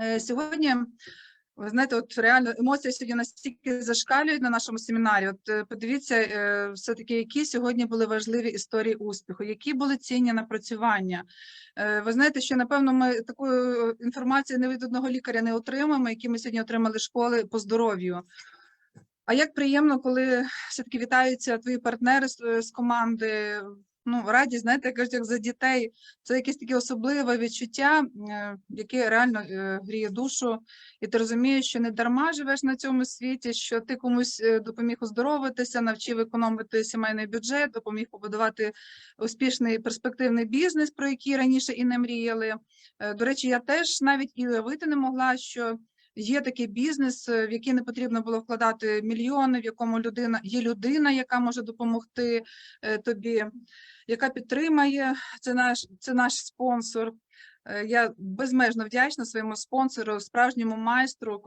Е, Сьогодні, ви знаєте, от реально емоції сьогодні настільки зашкалюють на нашому семінарі. От е, подивіться, е, все-таки, які сьогодні були важливі історії успіху, які були цінні напрацювання. Ви знаєте, що напевно ми такої інформації не від одного лікаря не отримаємо, які ми сьогодні отримали школи по здоров'ю. А як приємно, коли все-таки вітаються твої партнери з, з команди. Ну, радість, знаєте, як кажуть, як за дітей. Це якесь таке особливе відчуття, е, яке реально е, гріє душу. І ти розумієш, що не дарма живеш на цьому світі, що ти комусь е, допоміг оздоровитися, навчив економити сімейний бюджет, допоміг побудувати успішний перспективний бізнес, про який раніше і не мріяли. До речі, я теж навіть і уявити не могла, що є такий бізнес, е, в який не потрібно було вкладати мільйони, в якому людина є людина, яка може допомогти е, тобі, яка підтримає. Це наш, це наш спонсор. Е, Я безмежно вдячна своєму спонсору, справжньому майстру.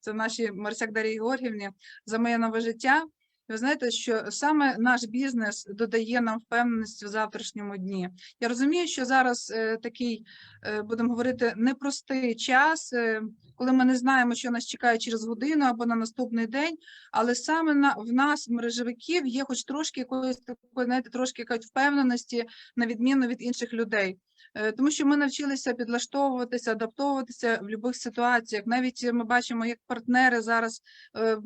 Це нашій Марсяк Дарії Георгівні за моє нове життя. Ви знаєте, що саме наш бізнес додає нам впевненості в завтрашньому дні. Я розумію, що зараз е, такий, е, будемо говорити, непростий час, е, коли ми не знаємо, що нас чекає через годину або на наступний день. Але саме на в нас, мережевиків, є хоч трошки якоїсь такої, знаєте, трошки якоїсь впевненості на відміну від інших людей. Е, Тому що ми навчилися підлаштовуватися, адаптовуватися в будь-яких ситуаціях. Навіть ми бачимо, як партнери зараз, е,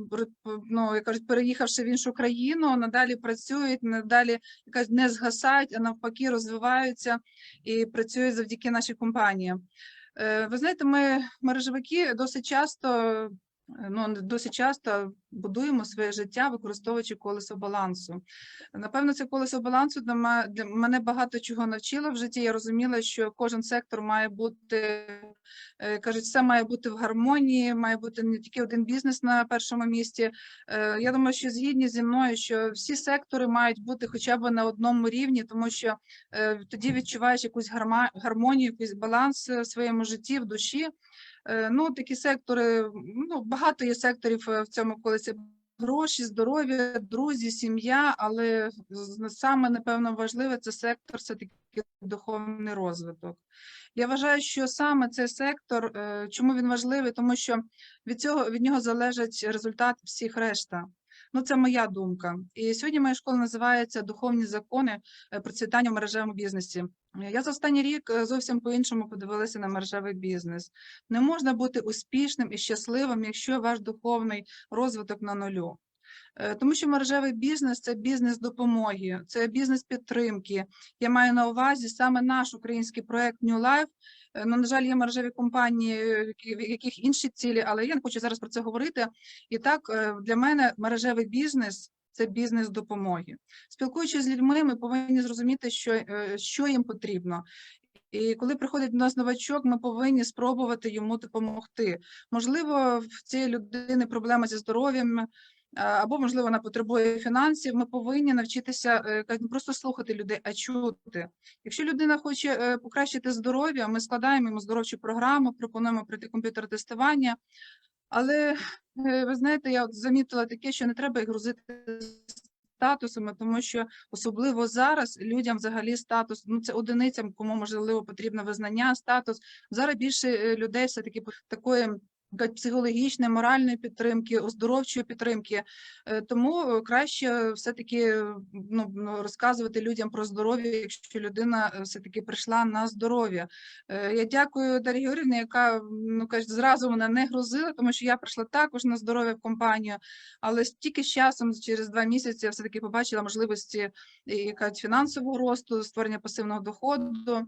ну як кажуть, переїхавши в іншу країну, надалі працюють, надалі якась не згасають, а навпаки, розвиваються і працюють завдяки нашій компанії. Е, Ви знаєте, ми мережевики досить часто. Е, Ну, досить часто будуємо своє життя, використовуючи колесо балансу. Напевно, це колесо балансу для мене багато чого навчило в житті. Я розуміла, що кожен сектор має бути, е, кажуть, все має бути в гармонії, має бути не тільки один бізнес на першому місці. Е, Я думаю, що згідні зі мною, що всі сектори мають бути хоча б на одному рівні, тому що тоді відчуваєш якусь гармонію, якийсь баланс в своєму житті, в душі. Е, Ну, такі сектори, ну, багато є секторів е, в цьому колесі. Гроші, здоров'я, друзі, сім'я, але саме напевно важливе це сектор, це таки духовний розвиток. Я вважаю, що саме цей сектор, е, чому він важливий, тому що від цього від нього залежить результат всіх решта. Ну, це моя думка. І сьогодні моя школа називається Духовні закони е, процвітання в мережевому бізнесі. Я за останній рік е, зовсім по-іншому подивилася на мережевий бізнес. Не можна бути успішним і щасливим, якщо ваш духовний розвиток на нулю. Е, Тому що мережевий бізнес це бізнес допомоги, це бізнес підтримки. Я маю на увазі саме наш український проект New Life. Е, Ну, на жаль, є мережеві компанії, е, в яких інші цілі, але я не хочу зараз про це говорити. І так, для мене мережевий бізнес це бізнес допомоги. Спілкуючись з людьми, ми повинні зрозуміти, що, що їм потрібно. І коли приходить до нас новачок, ми повинні спробувати йому допомогти. Можливо, в цієї людини проблема зі здоров'ям, або, можливо, вона потребує фінансів. Ми повинні навчитися е, не просто слухати людей, а чути. Якщо людина хоче е, покращити здоров'я, ми складаємо йому здоровчу програму, пропонуємо пройти комп'ютер тестування. Але е, ви знаєте, я от замітила таке, що не треба їх грузити статусами, тому що особливо зараз людям взагалі статус, ну це одиницям, кому можливо потрібно визнання, статус. Зараз більше е, людей все таки такої психологічної, моральної підтримки, оздоровчої підтримки. Е, Тому е, краще все-таки ну, ну, розказувати людям про здоров'я, якщо людина е, все-таки прийшла на здоров'я. Е, Я дякую Дар'ї Георгіївні, яка ну кажуть, зразу мене не грузила, тому що я прийшла також на здоров'я в компанію, але тільки з часом, через два місяці, я все-таки побачила можливості і, фінансового росту, створення пасивного доходу.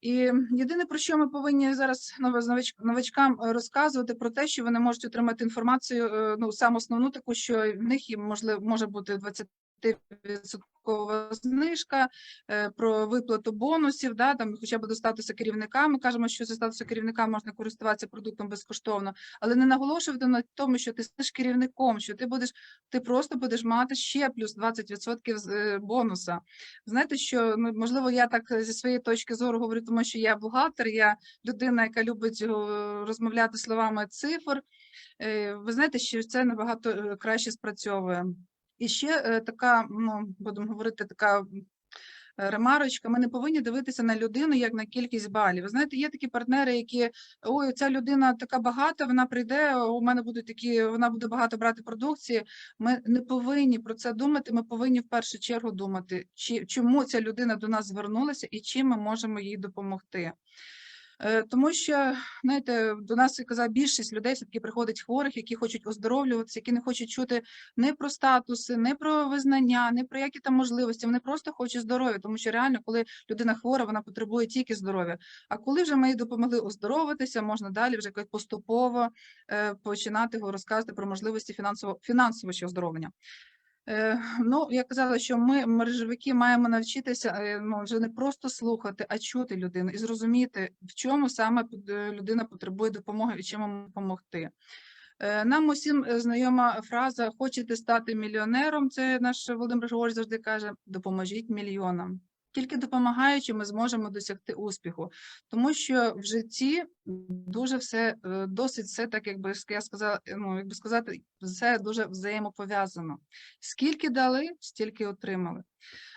І єдине, про що ми повинні зараз новачкам е, розказувати про те, що вони можуть отримати інформацію, е, ну сам основну таку, що в них можливо може бути 20 відсоткова знижка е, про виплату бонусів, да, там хоча б до статусу керівника. Ми кажемо, що за статусу керівника можна користуватися продуктом безкоштовно, але не наголошувати на тому, що ти стаєш керівником, що ти будеш, ти просто будеш мати ще плюс 20% з е, бонуса. Знаєте, що ну можливо, я так зі своєї точки зору говорю, тому що я бухгалтер, я людина, яка любить е, розмовляти словами цифр. Е, Ви знаєте, що це набагато е, краще спрацьовує. І ще е, така, ну будемо говорити, така е, ремарочка. Ми не повинні дивитися на людину як на кількість балів. Ви знаєте, є такі партнери, які ой, ця людина така багата, вона прийде. У мене будуть такі, вона буде багато брати продукції. Ми не повинні про це думати. Ми повинні в першу чергу думати, чи чому ця людина до нас звернулася і чим ми можемо їй допомогти. Е, Тому що, знаєте, до нас я казав, більшість людей все-таки приходить хворих, які хочуть оздоровлюватися, які не хочуть чути не про статуси, не про визнання, не про які там можливості. Вони просто хочуть здоров'я, тому що реально, коли людина хвора, вона потребує тільки здоров'я. А коли вже ми їй допомогли оздоровитися, можна далі вже поступово е, починати розказувати про можливості фінансово фінансового оздоровлення. Е, Ну, я казала, що ми, мережевики, маємо навчитися е, ну, вже не просто слухати, а чути людину і зрозуміти, в чому саме е, людина потребує допомоги і чим допомогти. Нам усім знайома фраза Хочете стати мільйонером? Це наш Володимир Григорович завжди каже: допоможіть мільйонам. Тільки допомагаючи, ми зможемо досягти успіху, тому що в житті дуже все е, досить все так, якби я сказала, ну якби сказати, все дуже взаємопов'язано. Скільки дали, стільки отримали.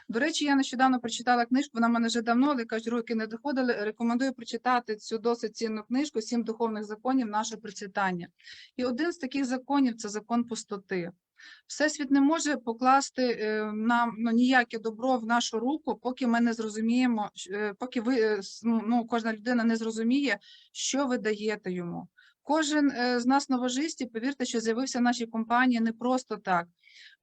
До речі, я нещодавно прочитала книжку, вона мене вже давно, але кажуть, руки не доходили. Рекомендую прочитати цю досить цінну книжку Сім духовних законів нашого процвітання. І один з таких законів це закон пустоти. Всесвіт не може покласти е, нам ну, ніяке добро в нашу руку, поки ми не зрозуміємо, е, поки ви е, ну, ну, кожна людина не зрозуміє, що ви даєте йому. Кожен е, з нас новожистів, повірте, що з'явився в нашій компанії не просто так.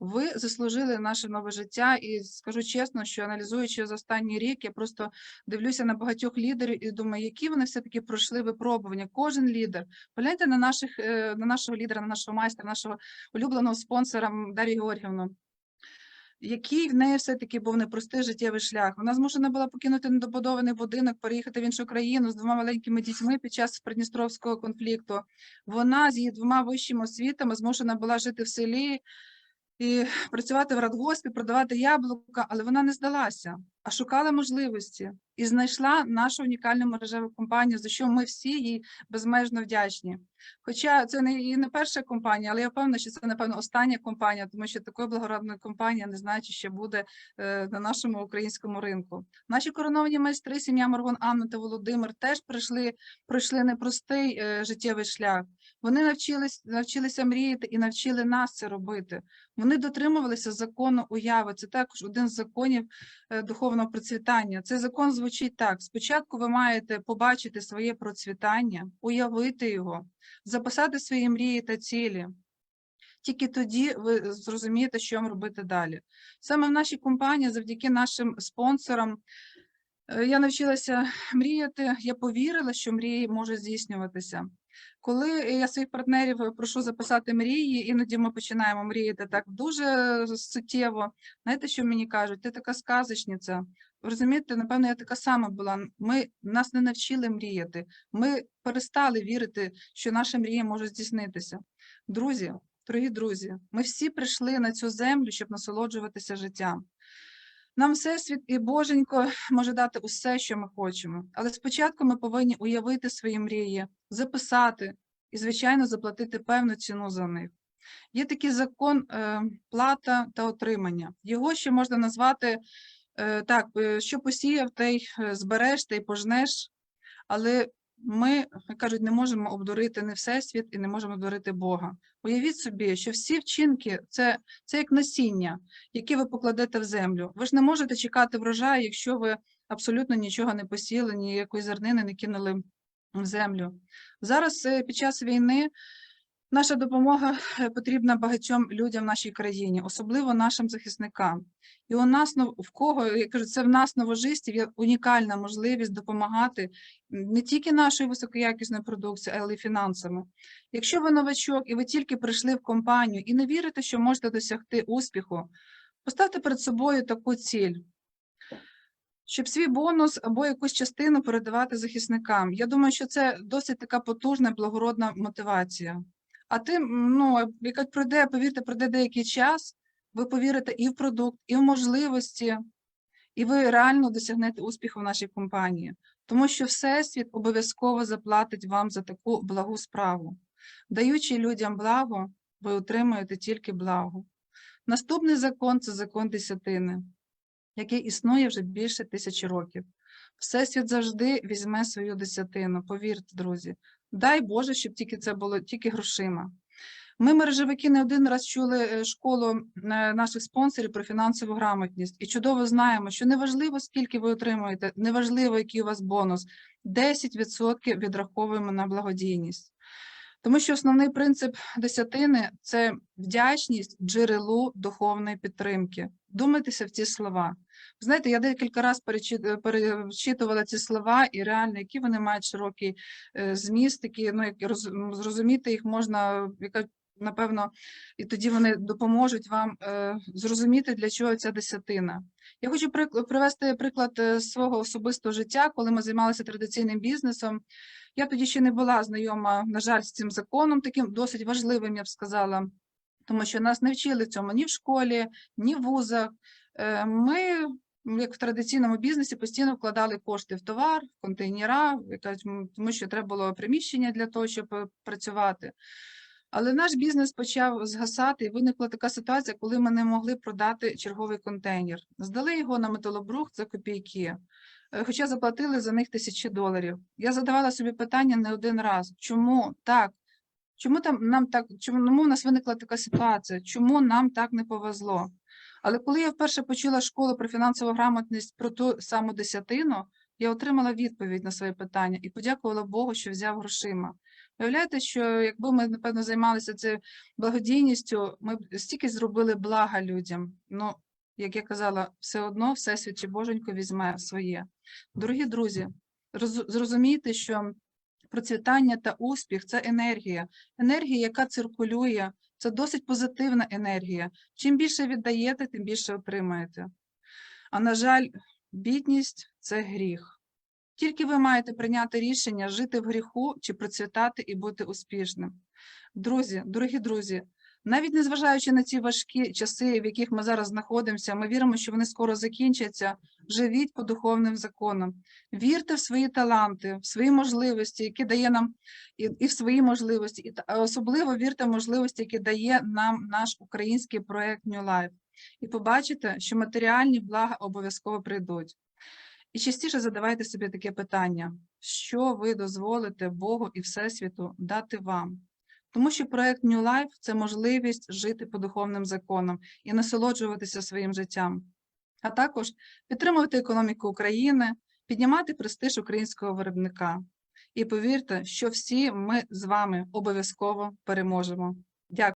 Ви заслужили наше нове життя, і скажу чесно, що аналізуючи за останній рік, я просто дивлюся на багатьох лідерів і думаю, які вони все-таки пройшли випробування. Кожен лідер. Погляньте на наших е, на нашого лідера, на нашого майстра, нашого улюбленого спонсора Дар'ю Георгівну. Який в неї все-таки був непростий життєвий шлях. Вона змушена була покинути недобудований будинок, переїхати в іншу країну з двома маленькими дітьми під час Придністровського конфлікту. Вона з її двома вищими освітами змушена була жити в селі і працювати в радгоспі, продавати яблука, але вона не здалася, а шукала можливості і знайшла нашу унікальну мережеву компанію, за що ми всі їй безмежно вдячні. Хоча це не і не перша компанія, але я впевнена, що це напевно остання компанія, тому що такої благородної компанії не знаю, чи ще буде е, на нашому українському ринку. Наші короновані майстри, сім'я Маргон, Анна та Володимир, теж пройшли пройшли непростий е, життєвий шлях. Вони навчились навчилися мріяти і навчили нас це робити. Вони дотримувалися закону уяви. Це також один з законів е, духовного процвітання. Цей закон звучить так: спочатку ви маєте побачити своє процвітання, уявити його, записати свої мрії та цілі. Тільки тоді ви зрозумієте, що вам робити далі. Саме в нашій компанії, завдяки нашим спонсорам, е, я навчилася мріяти. Я повірила, що мрії можуть здійснюватися. Коли я своїх партнерів е, прошу записати мрії, іноді ми починаємо мріяти так дуже суттєво. Знаєте, що мені кажуть? Ти така сказочниця. Розумієте, напевно, я така сама була. Ми нас не навчили мріяти. Ми перестали вірити, що наші мрії можуть здійснитися. Друзі, дорогі друзі, ми всі прийшли на цю землю, щоб насолоджуватися життям. Нам Всесвіт і Боженько може дати усе, що ми хочемо. Але спочатку ми повинні уявити свої мрії, записати і, звичайно, заплатити певну ціну за них. Є такий закон е, плата та отримання. Його ще можна назвати е, так, е, що посіяв, те й е, збереш, те й пожнеш. Але ми, як кажуть, не можемо обдурити не Всесвіт і не можемо обдурити Бога. Уявіть собі, що всі вчинки це, це як насіння, яке ви покладете в землю. Ви ж не можете чекати врожаю, якщо ви абсолютно нічого не посіли, ніякої зернини не кинули в землю. Зараз е, під час війни наша допомога е, потрібна багатьом людям в нашій країні, особливо нашим захисникам. І у нас в кого я кажу, це в нас новожистів є унікальна можливість допомагати не тільки нашою високоякісною продукцією, але й фінансами. Якщо ви новачок і ви тільки прийшли в компанію і не вірите, що можете досягти успіху, поставте перед собою таку ціль. Щоб свій бонус або якусь частину передавати захисникам. Я думаю, що це досить така потужна, благородна мотивація. А тим, ну, яка пройде, повірте, пройде деякий час, ви повірите і в продукт, і в можливості, і ви реально досягнете успіху в нашій компанії. Тому що Всесвіт обов'язково заплатить вам за таку благу справу. Даючи людям благо, ви отримуєте тільки благо. Наступний закон це закон десятини. який існує вже більше тисячі років. Всесвіт завжди візьме свою десятину, повірте, друзі. Дай Боже, щоб тільки це було тільки грошима. Ми, мережевики, не один раз чули е, школу е, наших спонсорів про фінансову грамотність і чудово знаємо, що неважливо, скільки ви отримуєте, неважливо, який у вас бонус, 10% відраховуємо на благодійність. Тому що основний принцип десятини це вдячність джерелу духовної підтримки. Думайтеся в ці слова. Знаєте, я декілька разів перечитувала ці слова, і реально, які вони мають широкий е, зміст, які ну, як зрозуміти їх можна, яка напевно, і тоді вони допоможуть вам е, зрозуміти, для чого ця десятина. Я хочу привести приклад е, свого особистого життя, коли ми займалися традиційним бізнесом. Я тоді ще не була знайома, на жаль, з цим законом, таким досить важливим, я б сказала, тому що нас не вчили цьому ні в школі, ні в вузах. Е, Ми, як в традиційному бізнесі, постійно вкладали кошти в товар, в контейнера, тому що треба було приміщення для того, щоб е, працювати. Але наш бізнес почав згасати, і виникла така ситуація, коли ми не могли продати черговий контейнер. Здали його на металобрухт за копійки, е, хоча заплатили за них тисячі доларів. Я задавала собі питання не один раз: чому так? Чому там нам так, чому в нас виникла така ситуація? Чому нам так не повезло? Але коли я вперше почула школу про фінансову грамотність про ту саму десятину, я отримала відповідь на своє питання і подякувала Богу, що взяв грошима. Виявляєте, що якби ми, напевно, займалися цією благодійністю, ми б стільки зробили блага людям. Ну, як я казала, все одно Всесвіт чи Боженько візьме своє. Дорогі друзі, роз- зрозумійте, що процвітання та успіх це енергія, енергія, яка циркулює, це досить позитивна енергія. Чим більше віддаєте, тим більше отримаєте. А на жаль, бідність це гріх. Тільки ви маєте прийняти рішення жити в гріху чи процвітати і бути успішним. Друзі, дорогі друзі, навіть незважаючи на ці важкі часи, в яких ми зараз знаходимося, ми віримо, що вони скоро закінчаться. Живіть по духовним законам, вірте в свої таланти, в свої можливості, які дає нам і, і в свої можливості, і особливо вірте в можливості, які дає нам наш український проект New Life. І побачите, що матеріальні блага обов'язково прийдуть. І частіше задавайте собі таке питання: що ви дозволите Богу і Всесвіту дати вам? Тому що проект New Life – це можливість жити по духовним законам і насолоджуватися своїм життям, а також підтримувати економіку України, піднімати престиж українського виробника. І повірте, що всі ми з вами обов'язково переможемо. Дякую.